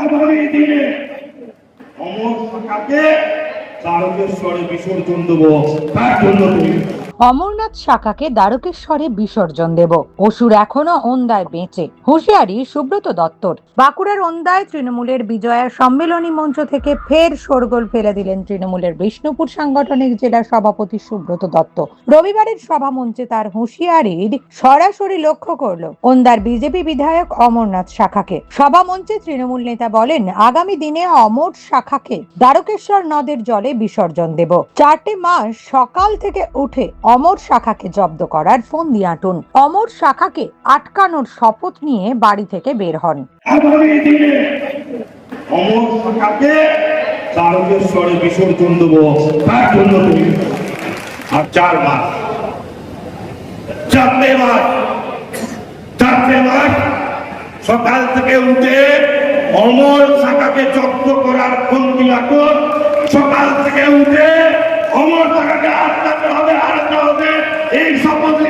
আগামী দিনে অমর শাখাকে তারকেশ্বরে বিসর্জন দেবো। তার জন্য তুমি অমরনাথ শাখাকে দ্বারকেশ্বরে বিসর্জন দেব। অসুর এখনও ওন্দায় বেঁচে। হুঁশিয়ারি সুব্রত দত্তর। বাঁকুড়ার ওন্দায় তৃণমূলের বিজয়া সম্মেলনী মঞ্চ থেকে ফের শোরগোল ফেলে দিলেন তৃণমূলের বিষ্ণুপুর সাংগঠনিক জেলা সভাপতি সুব্রত দত্ত। রবিবারের সভা মঞ্চে তার হুঁশিয়ারির সরাসরি লক্ষ্য করল ওন্দার বিজেপি বিধায়ক অমরনাথ শাখাকে। সভা মঞ্চে তৃণমূল নেতা বলেন, আগামী দিনে অমর শাখাকে দ্বারকেশ্বর নদের জলে বিসর্জন দেব। চারটে মাস সকাল থেকে উঠে অমর শাখাকে জব্দ করার ফোন দিয়াটুন অমর শাখাকে আটকানোর শপথ নিয়ে বাড়ি থেকে বের হন। বিসর্জন দেবো। তার জন্য আর চার মাস। চারটে মাস। চারটে মাস। সকাল থেকে উঠে অমর শাখাকে জব্দ করার ফন্দি রাখুন সকাল থেকে উঠে অমর শাখাকে আটকাতে হবে আটকাতে হবে এই শপথ নিয়ে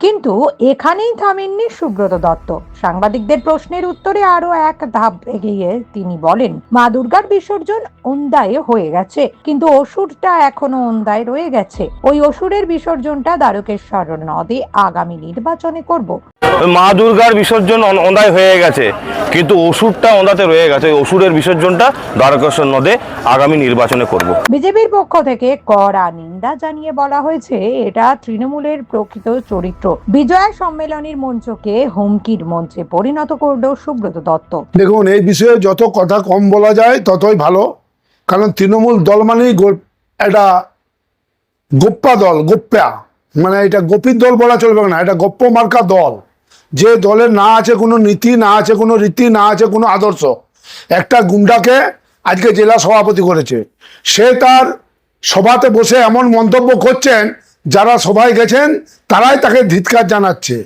কিন্তু এখানেই থামেননি সুব্রত দত্ত। সাংবাদিকদের প্রশ্নের উত্তরে আরও এক ধাপ এগিয়ে তিনি বলেন মা দুর্গার বিসর্জন ওন্দায় হয়ে গেছে কিন্তু অসুরটা এখনও ওন্দায় রয়ে গেছে। ওই অসুরের বিসর্জনটা দ্বারকেশ্বর নদে আগামী নির্বাচনে করব। মা দুর্গার বিসর্জন অন- ওন্দায় হয়ে গেছে কিন্তু ওষুধটা ওন্দাতে রয়ে গেছে। ওষুধের বিসর্জনটা দ্বারকেশ্বর নদে আগামী নির্বাচনে করব। বিজেপির পক্ষ থেকে কড়া নিন্দা জানিয়ে বলা হয়েছে এটা তৃণমূলের প্রকৃত চরিত্র বিজয়া সম্মেলনের মঞ্চকে হুমকির মঞ্চে পরিণত করল সুব্রত দত্ত। দেখুন, এই বিষয়ে যত কথা কম বলা যায়, ততই ভালো। কারণ তৃণমূল দল মানেই একটা গোপ্পা দল, গোপ্পা। মানে এটা গোপীর দল বলা চলবে না, এটা গোপ্প মার্কা দল। যে দলের না আছে কোনো নীতি, না আছে কোনো রীতি, না আছে কোনো আদর্শ, একটা গুন্ডাকে আজকে জেলা সভাপতি করেছে। সে তার সভাতে বসে এমন মন্তব্য করছেন যারা সবাই গেছেন, তারাই তাকে ধিৎকার জানাচ্ছে।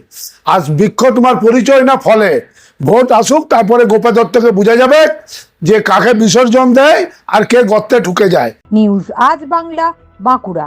আজ বৃক্ষ তোমার পরিচয় না ফলে। ভোট আসুক, তারপরে গোপা দত্তকে বোঝা যাবে যে কাকে বিসর্জন দেয় আর কে গর্তে ঢুকে যায়। নিউজ আজ বাংলা, বাঁকুড়া।